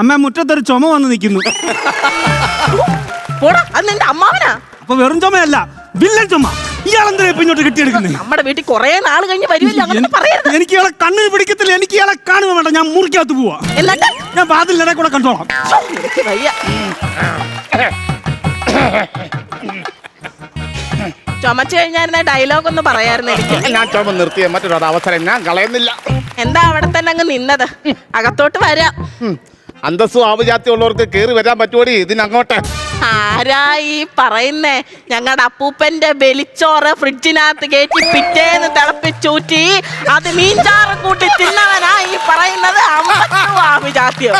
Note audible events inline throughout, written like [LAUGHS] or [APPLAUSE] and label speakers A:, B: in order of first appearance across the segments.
A: അമ്മ മുറ്റത്തൊരു ചുമ വന്ന് നിൽക്കുന്നു.
B: പോടാ അത് നിന്റെ അമ്മാവനാ?
A: അപ്പൊ വെറും ചുമയല്ല വില്ലൻ ചുമ. ഇയാളെന്തിനാ ഇപ്പൊ ഇങ്ങോട്ട് കെട്ടിയെടുക്കുന്നേ?
B: നമ്മുടെ വീട്ടിൽ കൊറേ നാൾ കഴിഞ്ഞ് വരുമല്ലോ അങ്ങനെ പറയരുത്.
A: എനിക്ക് ഇയാളെ കണ്ണിന് പിടിക്കത്തില്ല എനിക്ക് ഇയാളെ കാണുക വേണ്ട ഞാൻ മുറിക്കകത്ത് പോവാ.
B: എന്നിട്ട്?
A: ഞാൻ കൂടെ കണ്ടോളാം.
B: ശ്ശോ, എനിക്ക് വയ്യ. ചുമച്ചു കഴിഞ്ഞായിരുന്ന ഡയലോഗ് ഒന്ന് പറയായിരുന്നു എനിക്ക്.
C: ഞാൻ ചോമ നിർത്തിയ മറ്റൊരു അവസരം ഞാൻ കളയുന്നില്ല.
B: എന്താ അവിടെ തന്നെ അങ്ങ് നിന്നത്? അകത്തോട്ട് വരാം.
C: അന്തസ്സും ആവുജാത്തി ഉള്ളവർക്ക് കയറി വരാൻ പറ്റുമോടി ഇതിനങ്ങോട്ട്?
B: ആരാ ഈ പറയുന്നേ? ഞങ്ങളുടെ അപ്പൂപ്പന്റെ വെളിച്ചോറ് ഫ്രിഡ്ജിനകത്ത് കയറ്റി പിറ്റേന്ന് തിളപ്പിച്ചൂറ്റി അത് മീൻചാറ് കൂട്ടി തിന്നവനാ ഈ പറയുന്നത് അമ്മ ആഭിജാത്യം.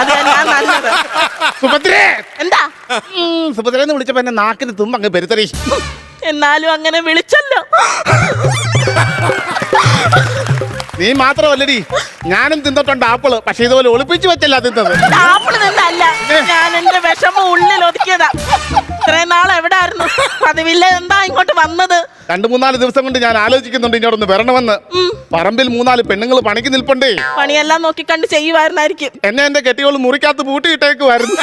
B: അത് ഞാൻ നല്ലത്.
C: സുഭദ്രേ!
B: എന്താ?
C: ഉം, സുഭദ്രേന്ന് വിളിച്ചപ്പോ എന്നെ നാക്കിന് തുമ്പ് അങ്ങ് പെരുത്തറി.
B: എന്നാലും അങ്ങനെ വിളിച്ചല്ലോ.
C: നീ മാത്രമല്ലടി. ഞാനും തിന്നിട്ടുണ്ട് ആപ്പിൾ. പക്ഷെ ഇതുപോലെ ഒളിപ്പിച്ചു വെച്ചല്ല തിന്നത്.
B: ആപ്പിൾ തിന്നല്ല ഞാൻ എന്റെ വിഷമം ഉള്ളിൽ ഒതുക്കിയതാ. ഇത്രയും നാൾ എവിടെ ആയിരുന്നു പതിവില്ല എന്താ ഇങ്ങോട്ട് വന്നത്?
C: രണ്ടു മൂന്നാൽ ദിവസം കൊണ്ട് ഞാൻ ആലോചിക്കുന്നുണ്ട് ഇങ്ങോട്ടൊന്ന് വരണമെന്ന്. പറമ്പിൽ മൂന്നാൽ പെണ്ണുങ്ങൾ പണിക്ക് നിൽപ്പണ്ടേ.
B: പണിയെല്ലാം നോക്കിക്കണ്ട് ചെയ്യുമായിരുന്നായിരിക്കും
C: എന്നെ എന്റെ കെട്ടിയോൾ മുറിക്കകത്ത് പൂട്ടിയിട്ടേക്കുമായിരുന്നു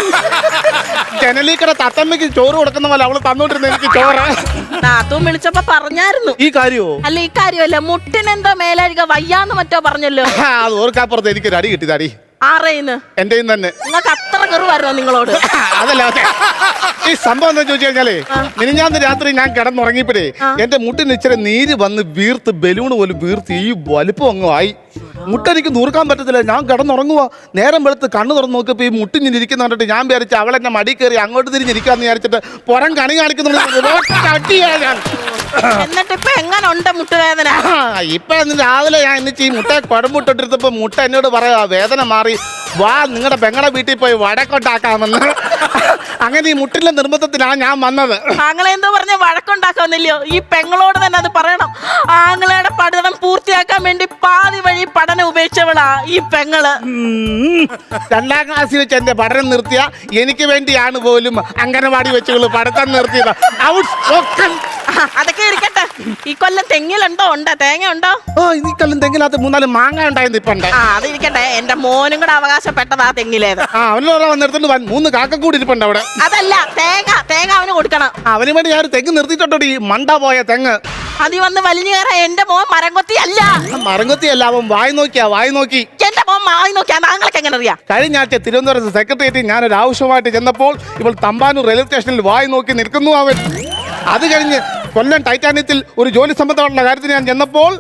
C: ജനലീക്കട തത്തമ്മയ്ക്ക് ചോറ് കൊടുക്കുന്ന പോലെ അവൾ തന്നോണ്ടിരുന്ന എനിക്ക് ചോറ്.
B: നാത്തും വിളിച്ചപ്പോ പറഞ്ഞായിരുന്നു.
C: ഈ കാര്യമോ
B: അല്ല ഈ കാര്യമല്ല. മുട്ടിനെന്തോ മേലായിരിക്കും വയ്യാന്ന് മറ്റോ പറഞ്ഞല്ലോ.
C: അത് ഓർക്കാപ്പുറത്ത് എനിക്കൊരു അടി കിട്ടിയതാടി
B: ആറേന്ന്
C: എന്റെ തന്നെ.
B: നിങ്ങൾക്ക് അത്ര കെറുവായിരുന്നോ നിങ്ങളോട്? [LAUGHS]
C: അതല്ല അതെ. ഈ സംഭവം എന്താ ചോദിച്ചു കഴിഞ്ഞാലേ മിനിഞ്ഞാന്ന് രാത്രി ഞാൻ കിടന്നുറങ്ങിയപ്പോഴേ എന്റെ മുട്ടിന് ഇച്ചിരി നീര് വന്ന് വീർത്ത് ബലൂൺ പോലും വീർത്ത് ഈ വലുപ്പം അങ്ങ് ആയി. മുട്ടെനിക്ക് നൂർക്കാൻ പറ്റത്തില്ല ഞാൻ കിടന്നുറങ്ങുക നേരം വെളുത്ത് കണ്ണു തുറന്ന് നോക്കിയപ്പോ ഈ മുട്ടിന് ഇരിക്കുന്ന കണ്ടിട്ട് ഞാൻ വിചാരിച്ചു അവളെന്നെ മടി കയറി അങ്ങോട്ട് തിരിഞ്ഞിരിക്കാന്ന് വിചാരിച്ചിട്ട് പുറം കണി കാണിക്കുന്നു [LAUGHS]
B: എന്നിട്ട് ഇപ്പൊ എങ്ങനെ ഉണ്ട് മുട്ടുവേദന
C: ഇപ്പൊ രാവിലെ ഞാൻ എന്നിട്ട് ഈ മുട്ട കുഴമ്പിട്ടിരുന്നപ്പോ മുട്ട എന്നോട് പറയാ വേദന മാറി. വാ നിങ്ങളുടെ പെങ്ങളെ വീട്ടിൽ പോയി വടക്കൊണ്ടാക്കാമെന്ന് അങ്ങനെ ഈ മുട്ടിലെ നിർബന്ധത്തിലാണ് ഞാൻ വന്നത്.
B: ആങ്ങളെ എന്തോ പറഞ്ഞ വഴക്കുണ്ടാക്കാന്നില്ലയോ ഈ പെങ്ങളോട് തന്നെ അത് പറയണം. ആങ്ങളയുടെ പഠനം പൂർത്തിയാക്കാൻ വേണ്ടി പാതി വഴി പഠനം ഉപേക്ഷിച്ചവളാ ഈ പെങ്ങൾ.
A: ഉം.
C: രണ്ടാം ക്ലാസ്സിൽ വെച്ച് എന്റെ പഠനം നിർത്തിയ എനിക്ക് വേണ്ടിയാണ് പോലും അംഗനവാടി വെച്ചുകൾ പഠിത്തം നിർത്തിയത്. ഔട്ട്.
B: ആ, അതൊക്കെ ഇരിക്കട്ടെ. ഈ കൊല്ലം തെങ്ങിലുണ്ടോ? ഉണ്ടോ? തേങ്ങ ഉണ്ടോ?
C: ഓ ഈ കൊല്ലം തെങ്ങിനകത്ത് മൂന്നാൽ മാങ്ങ ഉണ്ടായിരുന്നു ഇപ്പൊ
B: ആ അത് ഇരിക്കട്ടെ. എന്റെ മോനും കൂടെ അവകാശപ്പെട്ടതാ തെങ്ങിലേത്.
C: ആ അവനോട് വന്നെടുത്തോണ്ട് മൂന്ന് കാക്കക്കൂടി ഇരിപ്പുണ്ട് അവിടെ.
B: അതല്ല തേങ്ങ തേങ്ങ അവന് കൊടുക്കണം.
C: അവന് വേണ്ടി ഞാൻ തെങ്ങ് നിർത്തിയിട്ടുണ്ടോ ഈ മണ്ട പോയ തെങ്ങ്.
B: അതി വന്ന് വലിഞ്ഞു കയറാൻ എന്റെ മോൻ മരംകൊത്തി അല്ല.
C: മരംകൊത്തി അല്ല അവൻ വായി നോക്കിയാ വായി നോക്കി.
B: എന്റെ മോൻ വായി നോക്കിയാ താങ്കൾക്ക് എങ്ങനെ അറിയാം?
C: കഴിഞ്ഞ ആഴ്ച തിരുവനന്തപുരത്ത് സെക്രട്ടേറിയറ്റിൽ ഞാനൊരു ആവശ്യമായിട്ട് ചെന്നപ്പോൾ ഇവൾ തമ്പാനൂർ റെയിൽവേ സ്റ്റേഷനിൽ വായി നോക്കി നിൽക്കുന്നു അവൻ. അത് കഴിഞ്ഞ് കൊല്ലം ടൈറ്റാനിയത്തിൽ ഒരു ജോലി സംബന്ധമായിട്ടുള്ള കാര്യത്തിന് ഞാൻ ചെന്നപ്പോൾ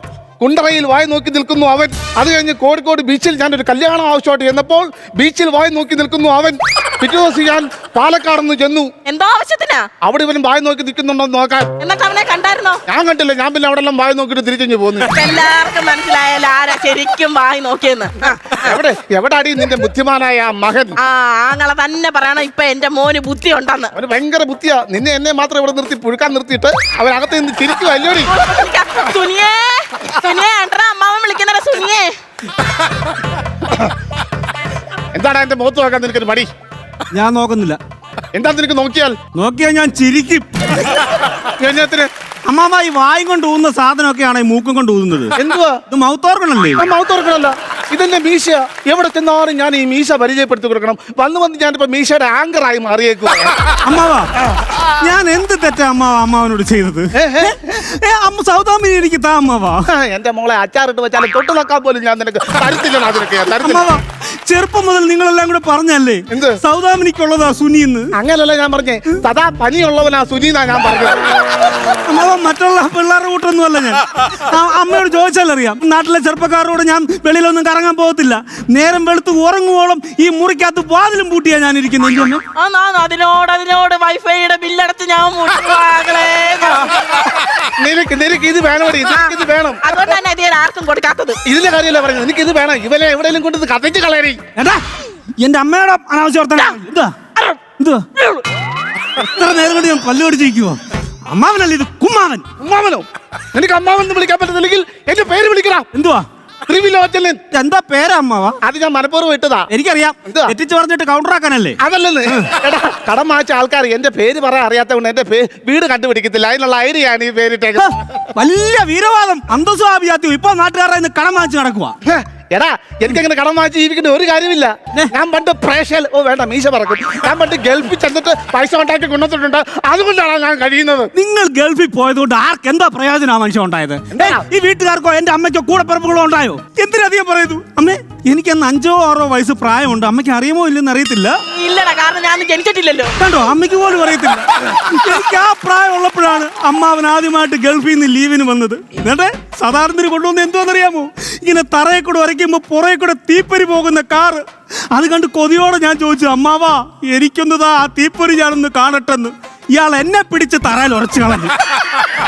C: കുണ്ടറയിൽ വായി നോക്കി നിൽക്കുന്നു അവൻ. അത് കഴിഞ്ഞ് കോഴിക്കോട് ബീച്ചിൽ ഞാൻ ഒരു കല്യാണം ആവശ്യമായിട്ട് ചെന്നപ്പോൾ ബീച്ചിൽ വായി നോക്കി നിൽക്കുന്നു അവൻ. പിറ്റേ ദിവസം ഞാൻ പാലക്കാട് ചെന്നു.
B: എന്തോ ആവശ്യത്തിനാ?
C: അവിടെ ഇവനും വായി നോക്കി നിൽക്കുന്നുണ്ടോ നോക്കാൻ.
B: എന്നിട്ട് അവനെ കണ്ടായിരുന്നോ?
C: ഞാൻ കണ്ടില്ല. ഞാൻ പിന്നെ അവിടെ എല്ലാം വായി നോക്കിയിട്ട് തിരിച്ചു പോന്നു.
B: എല്ലാവർക്കും മനസ്സിലായാലും ആരാ ശരിക്കും വായി നോക്കിയെന്ന്?
C: എവിടെ എവിടെ? അടി നിന്റെ ബുദ്ധിമാനായ ആ മകൻ?
B: ആ ആങ്ങളെ തന്നെ പറയണം ഇപ്പൊ എന്റെ മോന് ബുദ്ധി ഉണ്ടെന്ന്
C: അവന് ഭയങ്കര ബുദ്ധിയാ. നിന്നെ എന്നെ മാത്രം ഇവിടെ നിർത്തി പുഴുക്കാൻ നിർത്തിയിട്ട് അവനകത്ത് നിന്ന് ചിരിക്കും അല്ലോടി
B: സുനിയേ സുനിയേ അമ്മാവൻ വിളിക്കുന്നവരെ സുനിയേ.
C: എന്താണ് എന്റെ മുഖത്ത് നോക്കാൻ നിനക്കൊരു മടി?
A: ഞാൻ നോക്കുന്നില്ല.
C: എന്താ നിനക്ക് നോക്കിയാൽ?
A: നോക്കിയാൽ ഞാൻ ചിരിക്കും.
C: എന്നത്തിന്?
A: അമ്മാമ ഈ വായും കൊണ്ട് ഊന്ന സാധനമൊക്കെയാണ് ഈ മൂക്കും കൊണ്ട് ഊതുന്നത്.
C: എന്തുവാ?
A: ഇത് മൗത്ത് ഓർഗണല്ലേ
C: മൗത്ത് ഇതെന്റെ മീശ. എവിടെ ചെന്നാലും ഞാൻ ഈ മീശ പരിചയപ്പെടുത്തി കൊടുക്കണം. വന്ന് വന്ന് ഞാനിപ്പോ മീശയുടെ ആങ്കർ ആയി മാറിയേക്കുക
A: അമ്മാവാ ഞാൻ എന്ത് തെറ്റാ അമ്മാവ അമ്മാവനോട് ചെയ്തത്? സൗദാമിനി എനിക്ക് താ അമ്മാവാ.
C: എന്റെ മോളെ അച്ചാറിട്ട് വെച്ചാൽ തൊട്ട് നോക്കാൻ പോലും ഞാൻ നിനക്ക് തരത്തില്ല അതിനൊക്കെ തരത്തില്ല.
A: അമ്മാവാ ചെറുപ്പം മുതൽ നിങ്ങളെല്ലാം കൂടെ പറഞ്ഞല്ലേ?
C: എന്ത്?
A: സൗദാമിനിക്കുള്ളതാ സുനിന്ന്
C: അങ്ങനല്ല ഞാൻ പറഞ്ഞേ. സദാ പനിയുള്ളവനാ സുനീനാ ഞാൻ പറഞ്ഞത്
A: മറ്റുള്ള പിള്ളേരുടെ കൂട്ടൊന്നും അല്ല ഞാൻ. ആ, അമ്മയോട് ചോദിച്ചാലറിയാം. നാട്ടിലെ ചെറുപ്പക്കാരോട് ഞാൻ വെളിയിലൊന്നും കറങ്ങാൻ പോകത്തില്ല. നേരം വെളുത്ത് ഉറങ്ങുവോളം ഈ മുറിക്കകത്ത് വാതിലും പൂട്ടിയാ ഞാൻ ഇരിക്കുന്നത്. എന്റെ അമ്മ?
B: ആന്ന് അതിനോട് അതിനോട് വൈഫൈയുടെ ബില്ലടച്ച് ഞാൻ മുട്ടുവാകളെ
C: നിനക്ക് നിനക്ക് ഇത് വേണം നിനക്ക് ഇത് വേണം.
B: അതുകൊണ്ട് തന്നെ ഇതിൽ ആർക്കും കൊടുക്കാത്തത്.
C: ഇതിന്റെ കാര്യമല്ല പറഞ്ഞത്? നിനക്ക് ഇത് വേണം. ഇവനെ എവിടെയെങ്കിലും കൊണ്ട് കത്തിച്ച് കളയണേ
A: ഏട്ടാ എന്റെ അമ്മയുടെ അനാവശ്യ വർത്തമാനം എന്താ? എന്തുവാ എത്ര നേരം കൊണ്ട് ഞാൻ പല്ലു കടിച്ചിരിക്കുവോ? അമ്മാവനല്ല ഇത്? കുമ്മാവൻ.
C: അമ്മാവനോ? നിനക്ക് അമ്മാവെന്ന് വിളിക്കാൻ പറ്റുന്നില്ലെങ്കിൽ എന്റെ പേര് വിളിക്കണം
A: എന്തുവാ?
C: ത്രിവിലോചനൻ.
A: എന്താ പേരാ അമ്മാവ?
C: അത് ഞാൻ മനഃപൂർവം ഇട്ടതാ.
A: എനിക്കറിയാം.
C: എന്തുവാ?
A: തെറ്റിച്ച് പറഞ്ഞിട്ട് കൗണ്ടർ ആക്കാനല്ലേ?
C: അതല്ലെന്ന്. എടാ കടം വാങ്ങിച്ച ആൾക്കാർ എന്റെ പേര് പറയാൻ അറിയാത്തതുകൊണ്ട് എന്റെ പേ- വീട് കണ്ടുപിടിക്കത്തില്ല. അതിനുള്ള ഐഡിയാണ് ഈ പേരിട്ടേക്കുന്നത്.
A: വലിയ വീരവാദം അന്തസ്വാഭിജാത്യം ഇപ്പൊ നാട്ടുകാരായി കടം വാങ്ങിച്ച് നടക്കുക
C: ഹേ, എനിക്ക് അങ്ങനെ കടം വാങ്ങിച്ച് ജീവിക്കേണ്ട ഒരു കാര്യമില്ല. ഞാൻ പണ്ട് പ്രേക്ഷയിൽ ഓ വേണ്ട മീശ പറക്കും. ഞാൻ പണ്ട് ഗൾഫിൽ ചെന്നിട്ട് പൈസ ഉണ്ടാക്കി കൊണ്ടുവന്നിട്ടുണ്ട്. അതുകൊണ്ടാണ് ഞാൻ കഴിയുന്നത്.
A: നിങ്ങൾ ഗൾഫിൽ പോയതുകൊണ്ട് ആർക്ക് എന്താ പ്രയോജനം മനുഷ്യ മനുഷ്യൻ ഉണ്ടായത്? ഈ വീട്ടുകാർക്കോ എന്റെ അമ്മയ്ക്കോ കൂടെ പിറപ്പുകളോ ഉണ്ടായോ എന്തിനധികം പറയുന്നു അമ്മേ എനിക്കന്ന് അഞ്ചോ ആറോ വയസ്സ് പ്രായമുണ്ട്. അമ്മയ്ക്ക് അറിയുമോ ഇല്ലെന്ന് അറിയത്തില്ല.
B: ഇല്ലടാ കാരണം ഞാൻ ജനിച്ചിട്ടില്ലല്ലോ.
A: കണ്ടോ? അമ്മയ്ക്ക് പോലും അറിയത്തില്ല. എനിക്ക് ആ പ്രായം ഉള്ളപ്പോഴാണ് അമ്മാവൻ ആദ്യമായിട്ട് ഗൾഫിൽ നിന്ന് ലീവിന് വന്നത്. എന്നിട്ട് സാധാരണ കൊണ്ടുവന്ന് എന്തോന്നറിയാമോ ഇങ്ങനെ തറയെ കൂടെ ഉരയ്ക്കുമ്പോ പുറകെ കൂടെ തീപ്പരി പോകുന്ന കാറ്. അത് കണ്ട് കൊതിയോടെ ഞാൻ ചോദിച്ചു അമ്മാവാ എനിക്കൊന്നതാ ആ തീപ്പൊരി ഞാനൊന്ന് കാണട്ടെന്ന്. ഇയാൾ എന്നെ പിടിച്ച് തറയിൽ ഉറച്ചു കളഞ്ഞു.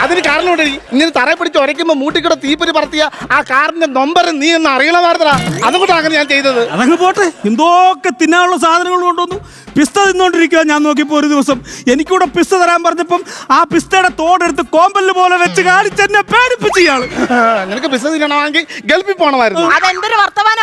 C: അതിന് കാരണമുണ്ട് ഇങ്ങനെ തറയെ പിടിച്ച് ഉരയ്ക്കുമ്പോ മൂട്ടിക്കൂടെ തീപ്പൊരി പറത്തിയ ആ കാറിന്റെ നൊമ്പർ നീ എന്ന് അറിയണമായിരുന്നടാ അതുകൊണ്ടാണ് അങ്ങനെ ഞാൻ ചെയ്തത്.
A: അതങ്ങ് പോട്ടെ. എന്തോക്കെ തിന്നാനുള്ള സാധനങ്ങൾ കൊണ്ടുവന്നു. പിസ്ത തിന്നോണ്ടിരിക്കുക ഞാൻ നോക്കിയപ്പോ ഒരു ദിവസം. എനിക്കൂടെ പിസ്ത തരാൻ പറഞ്ഞപ്പം ആ പിസ്തയുടെ തോടെടുത്ത് കോമ്പൽ പോലെ വെച്ച് കാണിച്ചെന്നെ പേടിപ്പിച്ച്
C: ഇയാൾ. നിനക്ക് പിസ്ത തിന്നണമെങ്കിൽ ഗൾഫിൽ പോണമായിരുന്നു.
B: അതെന്തൊരു വർത്തമാനം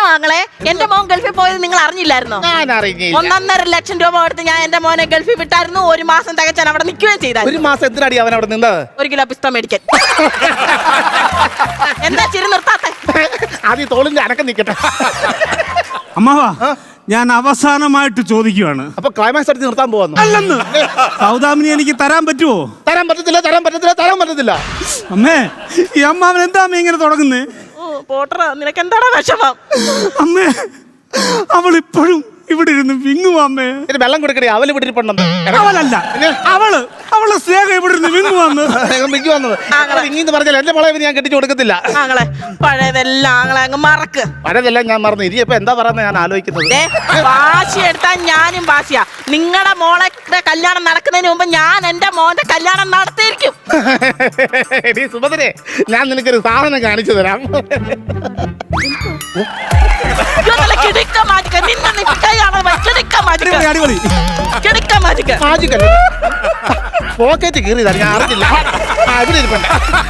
B: എന്റെ മോൻ ഗൾഫിൽ പോയത് നിങ്ങൾ അറിഞ്ഞില്ലായിരുന്നോ?
C: ഞാൻ അറിയില്ല
B: ഒന്നൊന്നര ലക്ഷം രൂപ കൊടുത്ത് ഞാൻ എന്റെ മോനെ ഗൾഫിൽ വിട്ടായിരുന്നു. ഒരു മാസം തികച്ചാൻ അവിടെ നിൽക്കുകയും ചെയ്താൽ.
C: ഒരു മാസം എത്ര അടി അവൻ അവിടെ നിന്നത്
B: ഒരു കിലോ പിസ്ത മേടിക്കാൻ. [LAUGHS] എന്താ ചിരി നിർത്താത്തെ?
C: ആദ്യം തോളിന്റെ അനക്കം നിൽക്കട്ടെ
A: അമ്മാവാ ഞാൻ അവസാനമായിട്ട് ചോദിക്കുകയാണ്
C: അപ്പൊ ക്ലൈമാക്സ് അടുത്ത് നിർത്താൻ പോവാന്ന്?
A: അല്ലെന്ന്. സൗദാമിനി എനിക്ക് തരാൻ പറ്റുമോ
C: തരാൻ പറ്റത്തില്ല തരാൻ പറ്റത്തില്ല തരാൻ പറ്റത്തില്ല.
A: അമ്മേ ഈ അമ്മാവൻ എന്താ അമ്മ ഇങ്ങനെ തുടങ്ങുന്നേ?
B: ഓ പോട്ടറ നിനക്ക് എന്താടാ വിഷമം?
A: അമ്മേ അവൾ ഇപ്പോഴും ഇവിടെ ഇരുന്ന് വിങ്ങുവാ അമ്മേ.
C: ഇനി വെള്ളം കൊടുക്കണേ അവൽ വിട്ടിരിപ്പുണ്ടെന്ന്
A: അവളല്ല അവൾ അവളെ സ്നേഹം ഇവിടെ ഇരുന്ന് വിങ്ങുവാന്ന്
C: മിങ്കി വന്നത് ഇങ്ങനെ പറഞ്ഞാൽ എന്റെ പഴയ ഞാൻ കെട്ടിച്ചു കൊടുക്കത്തില്ല.
B: ആങ്ങളെ പഴയതെല്ലാം ആങ്ങളെ അങ്ങ് മറക്ക്.
C: പഴയതെല്ലാം ഞാൻ മറന്നു. ഇനി ഇപ്പൊ എന്താ പറയുന്നത് ഞാൻ ആലോചിക്കുന്നത്?
B: വാശി എടുത്താൽ ഞാനും വാശിയാ. നിങ്ങളുടെ മോളെ കല്യാണം നടക്കുന്നതിന് മുമ്പ് ഞാൻ എന്റെ മോന്റെ കല്യാണം നടത്തിയിരിക്കും.
C: എടീ സുഭദ്രെ ഞാൻ നിനക്കൊരു സാധനം കാണിച്ചു തരാം.
B: മാജിക്ക
C: മാജിക്കല്ല പോക്കറ്റ് കീറിയതാണ് ഞാൻ അറിഞ്ഞില്ല. ആ, ഇവിടെ ഇരിപ്പുണ്ട്.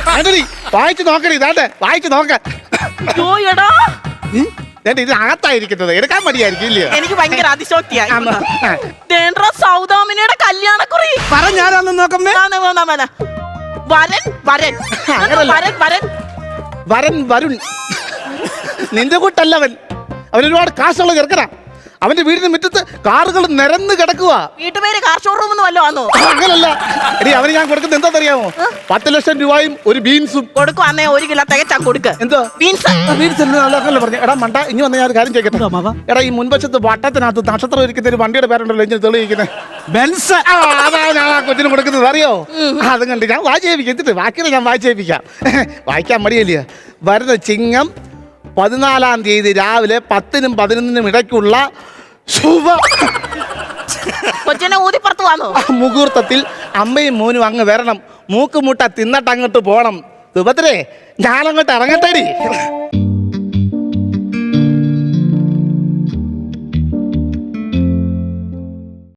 C: ആന്റണി വായിച്ചു നോക്കണേ ഇതാട്ടെ വായിച്ചു നോക്ക.
B: ജോയടാ
C: എന്നിട്ട് ഇത് അകത്തായിരിക്കുന്നത്. എടുക്കാൻ മടിയായിരിക്കും ഇല്ലയോ?
B: എനിക്ക് ഭയങ്കര അതിശോക്തിയായി. ദേണ്ട്ര സൗദാമിനിയുടെ കല്യാണക്കുറി.
A: പറഞ്ഞാരാന്ന് നോക്കമ്മേ.
B: വരൻ വരൻ. വരൻ വരൻ.
C: വരൻ വരുൺ. നിന്റെ കൂട്ടല്ലവൻ. അവനൊരുപാട് കാശുള്ള ചെറുക്കനാ. അവന്റെ വീടിന് മുറ്റത്ത് കാറുകൾ നിരന്ന് കിടക്കുക
B: വീട്ടുപേര് കാർ ഷോറൂം എന്ന് വല്ലോ ആണോ
C: അങ്ങനല്ല. എടി അവന് ഞാൻ കൊടുക്കുന്നത് എന്താ അറിയാമോ പത്ത് ലക്ഷം രൂപയും ഒരു ബീൻസും.
B: കൊടുക്കും അന്നേ ഒരു കിലോ തികച്ചാ കൊടുക്ക്.
C: എന്തോ?
B: ബീൻസ്.
C: ബീൻസ് അല്ലേ? പറഞ്ഞു. എടാ മണ്ട ഇനി വന്ന ഞാൻ ഒരു കാര്യം ചോദിക്കട്ടെ
A: എന്താ
C: എടാ ഈ മുൻവശത്ത് വട്ടത്തിനകത്ത് നക്ഷത്രം ഇരിക്കുന്ന ഒരു വണ്ടിയുടെ പേരുണ്ടല്ലോ ഇങ്ങനെ തെളിയിക്കുന്നത്
A: ബെൻസ്.
C: ആ, അതാ ഞാൻ ആ കൊച്ചിന് കൊടുക്കുന്നത് അറിയോ? അതും കണ്ട് ഞാൻ വായിച്ചേപ്പിക്കാം. എന്നിട്ട് വാക്കിനെ ഞാൻ വായിച്ചേപ്പിക്കാം. വായിക്കാൻ മടിയല്ലേ? വരുന്ന ചിങ്ങം പതിനാലാം തീയതി രാവിലെ പത്തിനും പതിനൊന്നിനും ഇടയ്ക്കുള്ള ശുഭ
B: കൊച്ചിനെ ഊതിപ്പുറത്ത് വന്നു?
C: മുഹൂർത്തത്തിൽ അമ്മയും മോനും അങ്ങ് വരണം. മൂക്കുമുട്ട തിന്നിട്ട് അങ്ങോട്ട് പോണം സുഭദ്രേ ഞാനങ്ങോട്ട് ഇറങ്ങട്ടേടി.